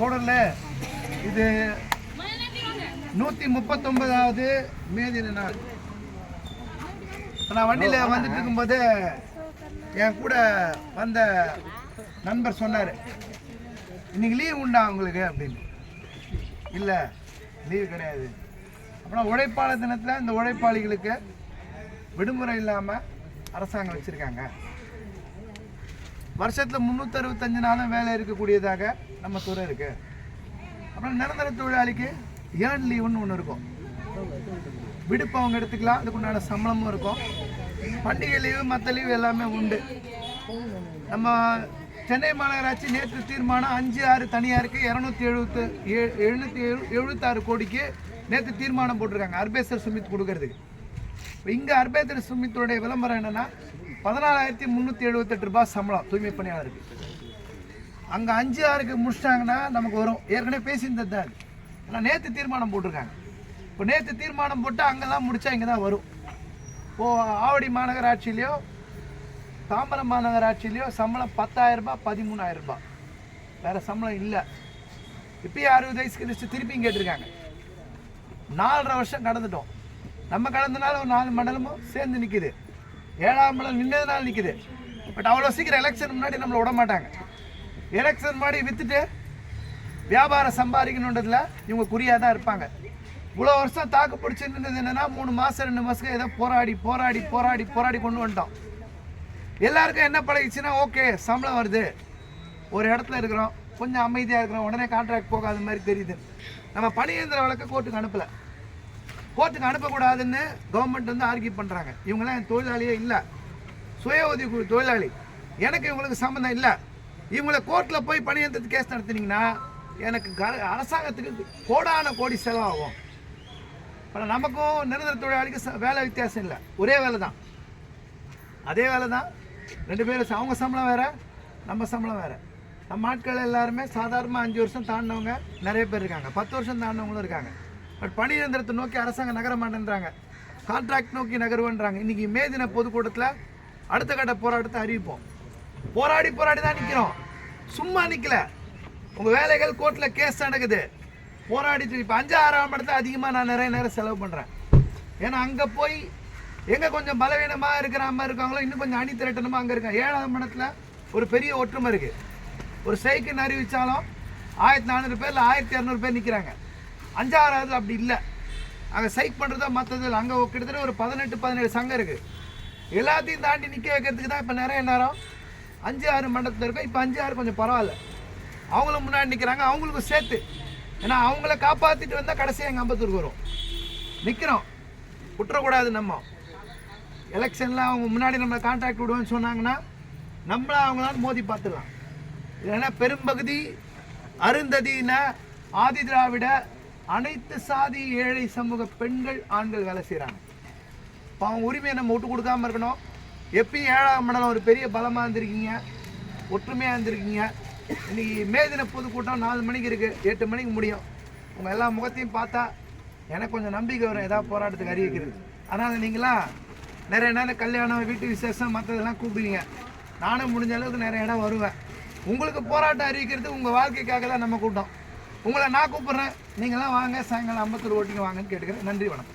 தொடரில் இது நூற்றி முப்பத்தொன்பதாவது மே தின நாள் நான் வண்டியில் வந்துட்டு இருக்கும்போது என் கூட வந்த நண்பர் சொன்னார் இன்னைக்கு லீவ் உண்டா உங்களுக்கு? அப்படின்னு. இல்லை லீவு கிடையாது. அப்புறம் உழைப்பாளர் தினத்தில் இந்த உழைப்பாளிகளுக்கு விடுமுறை இல்லாமல் அரசாங்கம் வச்சுருக்காங்க. வருஷத்தில் முந்நூற்றறுபத்தஞ்சு நாளும் வேலை இருக்கக்கூடியதாக நம்ம துறை இருக்குது அப்புறம் நிரந்தர தொழிலாளிக்கு ஏர்ன் லீவுன்னு ஒன்று இருக்கும். விடுப்பு அவங்க எடுத்துக்கலாம் அதுக்கு உண்டான சம்பளமும் இருக்கும். பண்டிகை லீவு மற்ற லீவு எல்லாமே உண்டு. நம்ம சென்னை மாநகராட்சி நேற்று தீர்மானம் அஞ்சு ஆறு தனியாருக்கு இரநூத்தி எழுபத்து எழுநூற்றி எழுபத்தாறு கோடிக்கு நேற்று தீர்மானம் போட்டிருக்காங்க. அர்பேசர் சுமித் கொடுக்கறதுக்கு. இங்கே அர்பேசர் சுமித்தோடைய விளம்பரம் என்னென்னா பதினாலாயிரத்தி முந்நூற்றி எழுபத்தெட்டு ரூபாய் சம்பளம் தூய்மை பணியாளருக்கு. அங்கே அஞ்சு ஆறுக்கு முடிச்சிட்டாங்கன்னா நமக்கு வரும். ஏற்கனவே பேசியிருந்தது தான் அது. ஆனால் நேற்று தீர்மானம் போட்டிருக்காங்க. இப்போ நேற்று தீர்மானம் போட்டு அங்கெல்லாம் முடித்தா இங்கே தான் வரும். இப்போது ஆவடி மாநகராட்சியிலையோ தாம்பரம் மாநகராட்சியிலையோ சம்பளம் பத்தாயிரரூபா ரூபாய் வேறு சம்பளம் இல்லை. இப்பயே அறுபது வயசுக்கு லிஸ்ட் திருப்பியும் கேட்டிருக்காங்க. நாலரை வருஷம் கடந்துட்டோம். நம்ம கடந்தனால ஒரு நாலு மண்டலமும் சேர்ந்து நிற்கிது ஏழாம் மண்டலம் நின்றதுனால நிற்குது பட் அவ்வளோ சீக்கிரம் எலெக்ஷன் முன்னாடி நம்மளை விட மாட்டாங்க. எலெக்ஷன் முன்னாடி விற்றுட்டு வியாபாரம் சம்பாதிக்கணுன்றதுல இவங்க குறியாக தான் இருப்பாங்க. இவ்வளோ வருஷம் தாக்கு பிடிச்சி நின்றது என்னென்னா மூணு மாதம் ரெண்டு மாதத்துக்கு ஏதோ போராடி போராடி போராடி போராடி கொண்டு வந்துட்டோம். எல்லாருக்கும் என்ன பழகிச்சுன்னா ஓகே சம்பளம் வருது. ஒரு இடத்துல இருக்கிறோம் கொஞ்சம் அமைதியாக இருக்கிறோம் உடனே கான்ட்ராக்ட் போகாத மாதிரி தெரியுது. நம்ம பணியந்திர வழக்கை கோர்ட்டுக்கு அனுப்பலை. கோர்ட்டுக்கு அனுப்பக்கூடாதுன்னு கவர்மெண்ட் வந்து ஆர்கியூ பண்ணுறாங்க இவங்கெல்லாம் என் தொழிலாளியே இல்லை. சுய உதவி தொழிலாளி. எனக்கு இவங்களுக்கு சம்மந்தம் இல்லை. இவங்களை கோர்ட்டில் போய் பணியந்திரத்து கேஸ் நடத்தினீங்கன்னா எனக்கு க- அரசாங்கத்துக்கு கோடான கோடி செலவாகும். இப்போ நமக்கும் நிரந்தர தொழிலாளிக்கு ச- வேலை வித்தியாசம் இல்லை. ஒரே வேலை தான். அதே வேலை தான். ரெண்டு பேரும் அவங்க சம்பளம் வேறு நம்ம சம்பளம் வேறு. நம்ம ஆட்கள் எல்லாருமே சாதாரணமாக அஞ்சு வருஷம் தாண்டினவங்க நிறைய பேர் இருக்காங்க. பத்து வருஷம் தாண்டினவங்களும் இருக்காங்க. பட் பணியந்திரத்தை நோக்கி அரசாங்கம் நகர மாட்டேன்றாங்க கான்ட்ராக்ட் நோக்கி நகருவன்றாங்க. இன்னைக்கு மே தின பொதுக்கூட்டத்தில் அடுத்த கட்ட போராட்டத்தை அறிவிப்போம். போராடி போராடி தான் நிற்கிறோம் சும்மா நிற்கல உங்கள் வேலைகள் கோர்ட்டில் கேஸ் நடக்குது. போராடிட்டு இப்போ அஞ்சு ஆறாம் இடத்துல அதிகமாக நான் நிறைய நேரம் செலவு பண்ணுறேன் ஏன்னா அங்கே போய் எங்கே கொஞ்சம் பலவீனமாக இருக்கிற மாதிரி இருக்காங்களோ இன்னும் கொஞ்சம் அணி திரட்டணுமா அங்கே இருக்காங்க ஏழாம் இடத்துல ஒரு பெரிய ஒற்றுமை இருக்குது ஒரு சைக்கிள் அறிவித்தாலும் ஆயிரத்தி நானூறு பேரில் ஆயிரத்தி இரநூறு பேர் நிற்கிறாங்க அஞ்சாறாவது அப்படி இல்லை. அங்கே சைக் பண்ணுறதா மற்றது அங்கே கிட்டத்தட்ட ஒரு பதினெட்டு பதினேழு சங்கம் இருக்குது எல்லாத்தையும் தாண்டி நிற்க வைக்கிறதுக்கு தான் இப்போ நிறைய நேரம் அஞ்சு ஆறு மண்டபத்தில் இருக்கும். இப்போ அஞ்சு ஆறு கொஞ்சம் பரவாயில்ல. அவங்களும் முன்னாடி நிற்கிறாங்க அவங்களுக்கும் சேர்த்து. ஏன்னா அவங்கள காப்பாற்றிட்டு வந்தால் கடைசியாக எங்கள் அம்பத்தூருக்கு வரும். நிற்கிறோம் விட்டுறக்கூடாது நம்ம. எலெக்ஷனில் அவங்க முன்னாடி நம்மளை கான்ட்ராக்ட் விடுவோம்னு சொன்னாங்கன்னா நம்மள அவங்களால மோதி பார்த்துடலாம். இல்லைன்னா பெரும்பகுதி அருந்ததியின ஆதி திராவிட அனைத்து சாதி ஏழை சமூக பெண்கள் ஆண்கள் வேலை செய்கிறாங்க இப்போ அவங்க உரிமையை நம்ம விட்டு கொடுக்காம இருக்கணும். எப்பயும் ஏழாம் மண்டலம் ஒரு பெரிய பலமாக இருந்திருக்கீங்க. ஒற்றுமையாக இருந்திருக்கீங்க. இன்னைக்கு மே தின பொதுக்கூட்டம் நாலு மணிக்கு இருக்குது எட்டு மணிக்கு முடியும். உங்கள் எல்லா முகத்தையும் பார்த்தா எனக்கு கொஞ்சம் நம்பிக்கை வரும். ஏதாவது போராட்டத்துக்கு அறிவிக்கிறது. ஆனால் நீங்களாம் நிறைய நேரம் கல்யாணம் வீட்டு விசேஷம் மற்றதெல்லாம் கூப்பிடுவீங்க. நானும் முடிஞ்ச அளவுக்கு நிறைய இடம் வருவேன். உங்களுக்கு போராட்டம் அறிவிக்கிறது உங்கள் வாழ்க்கைக்காக தான் நம்ம கூட்டம். உங்களை நான் கூப்பிட்றேன். நீங்களாம் வாங்க சாயங்காலம் ஐம்பத்தூர் ஓட்டிங்க வாங்கன்னு கேட்டுக்கிறேன். நன்றி வணக்கம்.